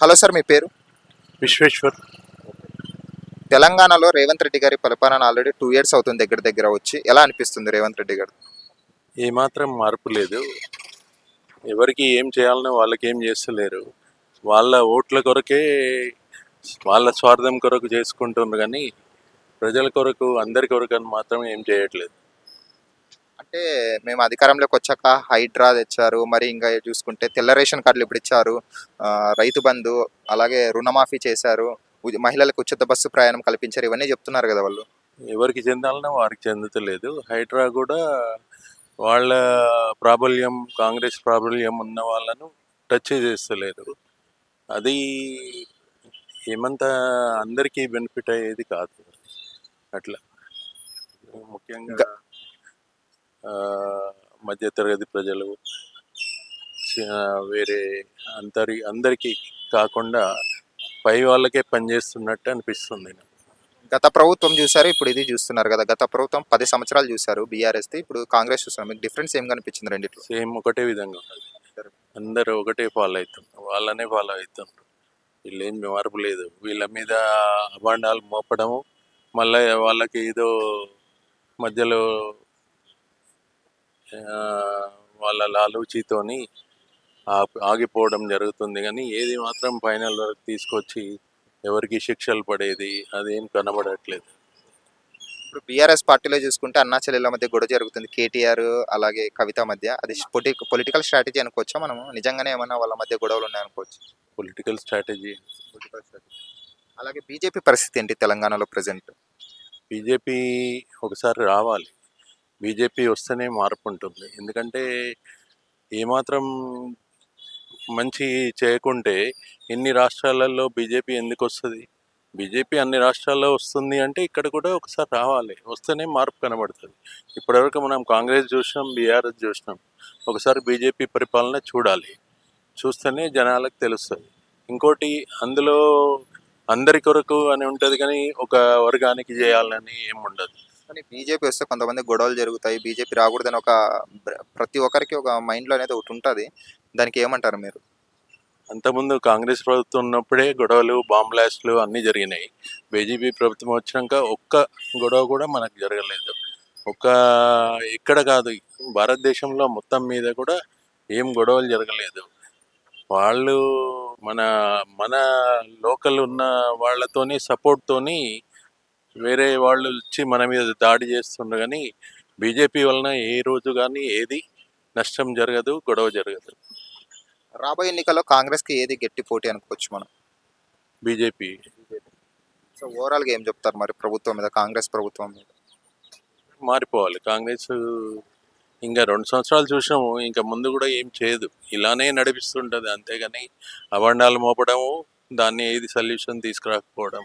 Hello sir మీ పేరు? విశ్వేశ్వర్. తెలంగాణలో రేవంత్ రెడ్డి గారి పరిపాలన ఆల్రెడీ టూ ఇయర్స్ అవుతుంది దగ్గర దగ్గర వచ్చి. ఎలా అనిపిస్తుంది రేవంత్ రెడ్డి గారు? ఏమాత్రం మార్పు లేదు. ఎవరికి ఏం చేయాలనో వాళ్ళకి ఏం చేస్తలేరు. వాళ్ళ ఓట్ల కొరకే వాళ్ళ స్వార్థం కొరకు చేసుకుంటున్నారు కానీ ప్రజల కొరకు అందరి కొరకు అని మాత్రం ఏం చేయట్లేదు. అంటే మేము అధికారంలోకి వచ్చాక హైడ్రా తెచ్చారు. మరి ఇంకా చూసుకుంటే తెల్ల రేషన్ కార్డులు ఇప్పుడు ఇచ్చారు. రైతు బంధు అలాగే రుణమాఫీ చేశారు. మహిళలకు ఉచిత బస్సు ప్రయాణం కల్పించారు. ఇవన్నీ చెప్తున్నారు కదా వాళ్ళు. ఎవరికి చెందాలనో వారికి చెందుతలేదు హైడ్రా కూడా వాళ్ళ ప్రాబల్యం కాంగ్రెస్ ప్రాబల్యం ఉన్న వాళ్ళను టచ్ చేస్తలేరు అది ఏమంత అందరికీ బెనిఫిట్ అయ్యేది కాదు. అట్లా. ముఖ్యంగా మధ్యతరగతి ప్రజలు వేరే అందరి అందరికీ కాకుండా పై వాళ్ళకే పనిచేస్తున్నట్టు అనిపిస్తుంది నాకు. గత ప్రభుత్వం చూశారు ఇప్పుడు ఇది చూస్తున్నారు కదా. గత ప్రభుత్వం పది సంవత్సరాలు చూశారు బీఆర్ఎస్ ఇప్పుడు కాంగ్రెస్ చూస్తున్నారు. మీకు డిఫరెన్స్ ఏం కనిపించింది రెండిట్లో? సేమ్ ఒకటే విధంగా ఉన్నది అందరూ ఒకటే ఫాలో అవుతున్నారు వాళ్ళనే ఫాలో అవుతున్నారు వీళ్ళేం మార్పు లేదు. వీళ్ళ మీద అభాండాలు మోపడము మళ్ళీ వాళ్ళకి ఏదో మధ్యలో వాళ్ళ లాలూచితోని ఆగిపోవడం జరుగుతుంది. కానీ ఏది మాత్రం ఫైనల్ వరకు తీసుకొచ్చి ఎవరికి శిక్షలు పడేది అదేం కనబడట్లేదు. ఇప్పుడు బీఆర్ఎస్ పార్టీలో చూసుకుంటే అన్నా చెల్లెల మధ్య గొడవ జరుగుతుంది. కేటీఆర్ అలాగే కవిత మధ్య. అది పొలి పొలిటికల్ స్ట్రాటజీ అనుకోవచ్చా మనం నిజంగానే ఏమన్నా వాళ్ళ మధ్య గొడవలు ఉన్నాయి అనుకోవచ్చు? Political strategy. Political strategy. అలాగే బీజేపీ పరిస్థితి ఏంటి తెలంగాణలో ప్రజెంట్? బీజేపీ ఒకసారి రావాలి. బీజేపీ వస్తేనే మార్పు ఉంటుంది. ఎందుకంటే ఏమాత్రం మంచి చేయకుంటే ఇన్ని రాష్ట్రాలలో బీజేపీ ఎందుకు వస్తుంది బీజేపీ అన్ని రాష్ట్రాల్లో వస్తుంది అంటే ఇక్కడ కూడా ఒకసారి రావాలి. వస్తేనే మార్పు కనబడుతుంది. ఇప్పటివరకు మనం కాంగ్రెస్ చూసినాం బీఆర్ఎస్ చూసినాం. ఒకసారి బీజేపీ పరిపాలన చూడాలి. చూస్తేనే జనాలకు తెలుస్తుంది. ఇంకోటి అందులో అందరి కొరకు అని ఉంటుంది కానీ ఒక వర్గానికి చేయాలని ఏం ఉండదు. కానీ బీజేపీ వస్తే కొంతమంది గొడవలు జరుగుతాయి బీజేపీ రాకూడదని ఒక ప్రతి ఒక్కరికి ఒక మైండ్లో అనేది ఒకటి ఉంటుంది. దానికి ఏమంటారు మీరు? అంతకుముందు కాంగ్రెస్ ప్రభుత్వం ఉన్నప్పుడే గొడవలు బాంబ్ బ్లాస్ట్లు అన్నీ జరిగినాయి. బీజేపీ ప్రభుత్వం వచ్చినాక ఒక్క గొడవ కూడా మనకు జరగలేదు. ఒక్క ఇక్కడ కాదు భారతదేశంలో మొత్తం మీద కూడా ఏం గొడవలు జరగలేదు. వాళ్ళు మన మన లోకల్ ఉన్న వాళ్ళతోని సపోర్ట్తోని వేరే వాళ్ళు వచ్చి మన మీద దాడి చేస్తుండ్రు కానీ బీజేపీ వలన ఏ రోజు కానీ ఏది నష్టం జరగదు గొడవ జరగదు. రాబోయే ఎన్నికల్లో కాంగ్రెస్కి ఏది గట్టి పోటీ అనుకోవచ్చు మనం? బీజేపీ. సో ఓవరాల్గా ఏం చెప్తారు మరి ప్రభుత్వం మీద కాంగ్రెస్ ప్రభుత్వం మీద? మారిపోవాలి. కాంగ్రెస్ ఇంకా రెండు సంవత్సరాలు చూసినాము ఇంకా ముందు కూడా ఏం చేయదు. ఇలానే నడిపిస్తుంటుంది అంతేగాని అభండాలు మోపడము దాన్ని ఏది సొల్యూషన్ తీసుకురాకపోవడం.